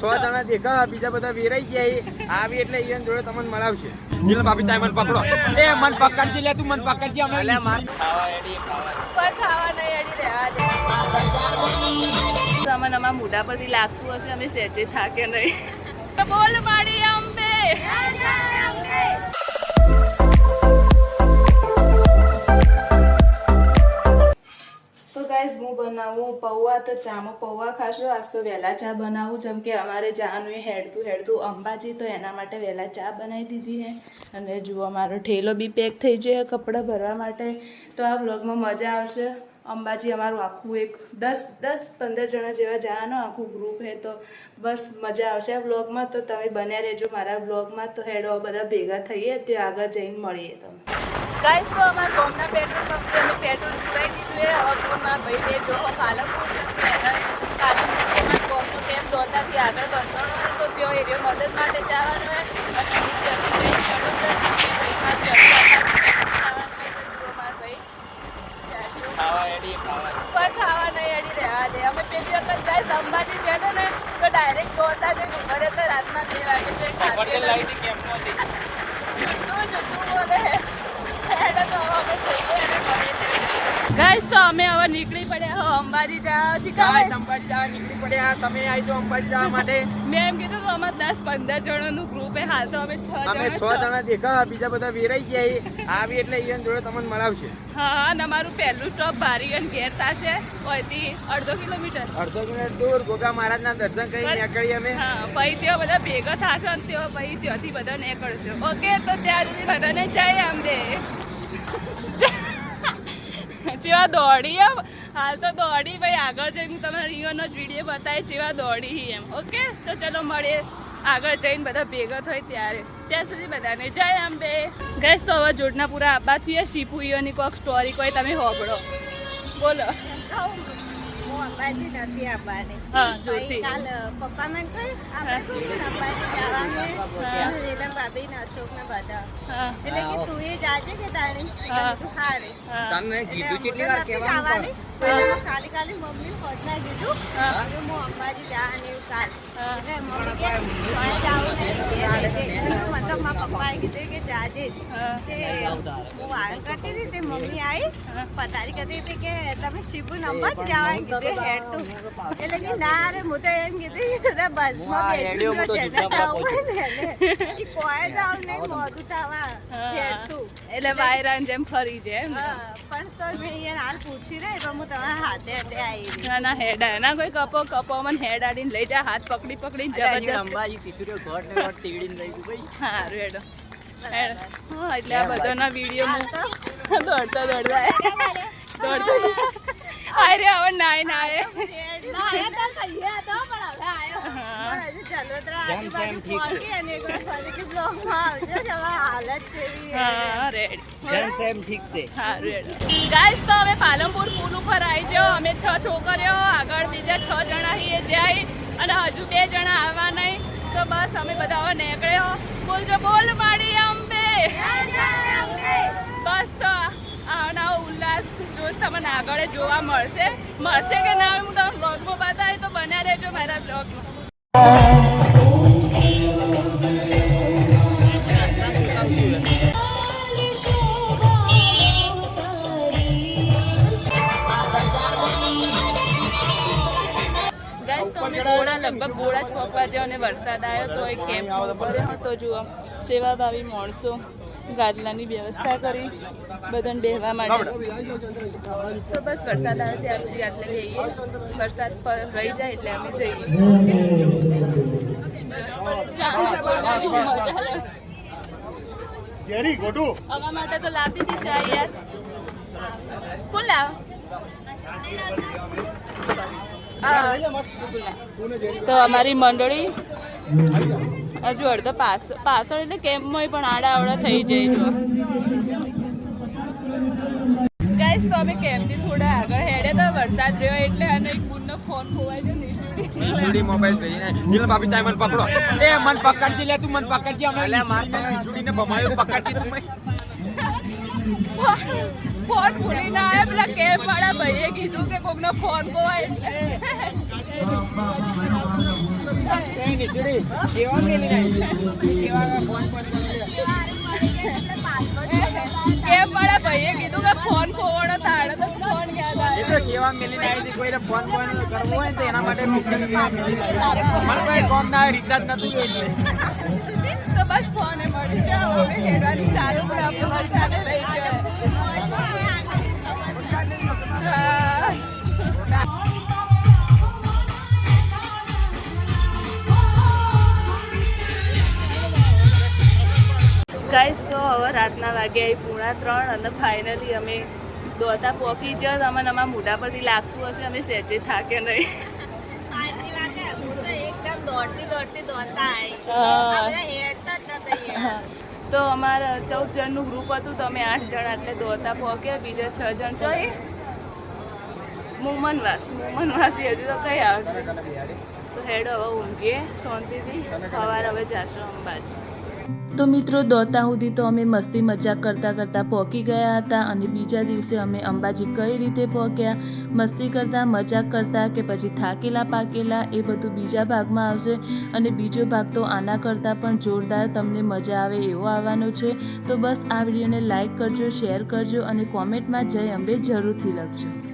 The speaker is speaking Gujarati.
છ જણા દેખા બીજા બધા વેરાઈ ગયા આવી એટલે જોડે તમને મળાવશે. નીલ ભાભી તાય મને પકડો. એ મન પકડજી લે તું મન પકડજી અમે પણ ખાવા નહીં એડી રહેવા દે. તો અમારા મોઢા પરથી લાગતું હશે અમે સહેજે થાકે નહીં. બોલ માડી અંબે. ગાઈઝ હું બનાવું, પૌવા તો ચામાં પૌવા ખાશો, આજ તો વહેલા ચા બનાવું, જેમ કે અમારે એ હેડતું હેડતું અંબાજી, તો એના માટે વહેલા ચા બનાવી દીધી હે. અને જુઓ, મારો ઠેલો બી પેક થઈ જાય કપડાં ભરવા માટે. તો આ વ્લોગમાં મજા આવશે. અંબાજી અમારું આખું એક દસ દસ, પંદર જણા જેવા જવાનું આખું ગ્રુપ હે, તો બસ મજા આવશે આ વ્લોગમાં તો તમે બન્યા રહેજો મારા વ્લોગમાં તો હેડો, બધા ભેગા થઈએ તે આગળ જઈને મળીએ તમે. ગાઈસ તો અમારા ગામના પેટ્રોલ પંપે અમે પેટ્રોલ પુરાઈ દીધું છે. હવે ફોનમાં ભાઈ બે જો પાલનપુર પાલનપુર એમાં ગામનો કેમ દોતાથી આગળ બંધાણો તો તેઓ એરિયો મદદ માટે જવાનું અને બીજી હજી જઈ અંબાજી તો મારા ગયા ને તો ડાયરેક્ટ દોતા જઈને ઊભા રહેતા રાતના બે વાગે તો હવે અમે જઈએ અને મળીએ ત્યાં. ગાઈસ તો અમે હવે નીકળી પડ્યા હો અંબાજી જવા. છીએ ગાઈસ, અંબાજી જવા નીકળી પડ્યા. તમે આવી તો અંબાજી જવા માટે. મેં એમ કીધું તો અમારે દસ પંદર જણાનું ગ્રુપ હે હાલ તો અમે છ અમે 6 જણા જણા દેખા બીજા બધા વેરાઈ ગયા આવી એટલે ઈયન જોડે તમને મળાવશે. હા અને અમારું પહેલું સ્ટોપ બારીગંજ ઘેર થશે. ઓયથી અડધો કિલોમીટર. અડધો કિલોમીટર દૂર ગોગા મહારાજના દર્શન કરી નીકળી અમે. હા પછી તેઓ બધા ભેગા થશે અને તેઓ પછી ત્યાંથી બધા નીકળશે. ઓકે તો ત્યાં સુધી બધાને જય અંબે. જેવા દોડી હાલ તો દોડી ભાઈ આગળ જઈને હું તમને રિયોનો જ વીડિયો બતાવે જેવા દોડી એમ. ઓકે? તો ચલો મળીએ. આગળ જઈને બધા ભેગા થાય ત્યારે. ત્યાં સુધી બધાને જય અંબે ગેસ તો હવે જોડના પૂરા આબા થઈએ શીપુઈઓની કોઈક સ્ટોરી કોઈ તમે હોબળો બોલો. અંબાજી નથી આવવાની. કાલ પપ્પા મને કહ્યું આપણે કોણ અંબાજી જવાનું. નીલમ ભાભી ને અશોક ને બધા. એટલે કે તું એ જાજે કે તાણી? હારે તમને કીધું કેટલી વાર કહેવાનું ખાલી ખાલી મમ્મી હોટના કીધું. હવે હું અંબાજી જવાની એવું કાલ હા. એટલે મમ્મી કે કે જાજે. જ. તે હું વાળ કરતી હતી તે મમ્મી આવી હા. કરતી હતી કે તમે શિબુ નંબર જવાનું કીધું હેડ તું. એટલે કે ના રે હું તો એમ કીધું કે તો બસમાં છે કોઈ જાવ નહીં મોડું થવા હેડ તું એટલે વાયરાન જેમ ફરી જાય તો મેં હાલ પૂછી રહી તો હું તમારા હાથે હાથે આવી ના ના હેડ. કોઈ કપો કપો મને હેડ આડીને લઈ જા હાથ પકડી પકડીને જબરજસ્ત. હા સારું હેડો. હા એટલે આ બધાના વીડિયો દોડતા દોડતા. દોડતા અરે હવે નાય નાય. હા હજુ જલોત્રા આજુબાજુ પહોંચી અને એક વાર ફરીથી બ્લોગમાં આવજો કે હવે હાલત કેવી છે. ગાઈસ તો હવે પાલનપુર પુલ ઉપર આવી જાઓ. અમે છ છોકરીઓ આગળ બીજા છ જણા છીએ જાય અને હજુ બે જણા આવવા નહીં. તો બસ અમે બધા હવે નીકળ્યો. બોલજો બોલ માડી અંબે. બસ તો આના ઉલ્લાસ જો તમને આગળ જોવા મળશે. મળશે કે ના હું તમને બ્લોગમાં બતાવી તો બન્યા રહેજો મારા બ્લોગમાં તો લગભગ ગોળા જ જાવ અને વરસાદ આવ્યો તો એ કેમ્પ ઉપર હતો જુઓ. સેવાભાવી માણસો ગાદલાની વ્યવસ્થા કરી બધાને બેહવા માટે. તો બસ વરસાદ આવે ત્યાર સુધી આટલે જઈએ વરસાદ પર રહી જાય એટલે અમે જઈએ. અમારા માટે તો લાવી દીધી ચા યાર. કોણ લાવ? તો અમારી મંડળી હજુ અડધો પાસ પાછળ એટલે કેમ્પમાં પણ આડા આવડા થઈ જાય છે ગાઈસ તો અમે કેમ્પથી થોડા આગળ હેડે તો વરસાદ રહ્યો એટલે અને એક બુનનો ફોન ખોવાઈ ગયો નીલ ભાભી તાય મને પકડો. એ મન પકડજી લે તું મન પકડજી. અમે વીજળીને ભમાયો પકડજી તું ફોન ભૂલી ના આવે પેલા કેબ વાળા ભાઈએ કીધું કે કોકનો ફોન ખોવાય એટલે નહીં નીચડી સેવા મેલી નહીં સેવા ફોન ફોન કરે કે મારા ભાઈએ કીધું કે ફોન ખોવાડો તાળો તો ફોન સેવા મેલી નહીં કોઈને ફોન ફોન કરવો હોય તો એના માટે મિક્સર મને કોઈ કોમ ના રિચાર્જ નતું તો બસ ફોન મળી જાવ હવે હેડવાની ચાલુ પણ ગાઈસ તો હવે રાતના વાગ્યા પૂણા ત્રણ અને ફાઇનલી અમે દોતા પોકી ગયા તો અમને અમારા મોઢા પરથી લાગતું હશે અમે સહેજે થાકે નહીં. તો અમારા ચૌદ જણનું ગ્રુપ હતું તો અમે આઠ જણ એટલે દોતા પહોંચ્યા બીજા છ જણ જોઈએ મુમનવાસ મુમનવાસી હજુ તો કઈ આવશે. તો હેડો હવે ઊંઘીએ શાંતિથી. સવારે હવે જાશું અંબાજી. તો મિત્રો, દોતા સુધી તો અમે મસ્તી મજાક કરતાં કરતાં પહોંચી ગયા હતા અને બીજા દિવસે અમે અંબાજી કઈ રીતે પહોંચ્યા મસ્તી કરતાં, મજાક કરતાં કે પછી થાકેલા પાકેલા એ બધું બીજા ભાગમાં આવશે અને બીજો ભાગ તો આના કરતાં પણ જોરદાર તમને મજા આવે એવો આવવાનો છે. તો બસ આ વિડીયોને લાઇક કરજો, શેર કરજો અને કોમેન્ટમાં જય અંબે જરૂરથી લખજો.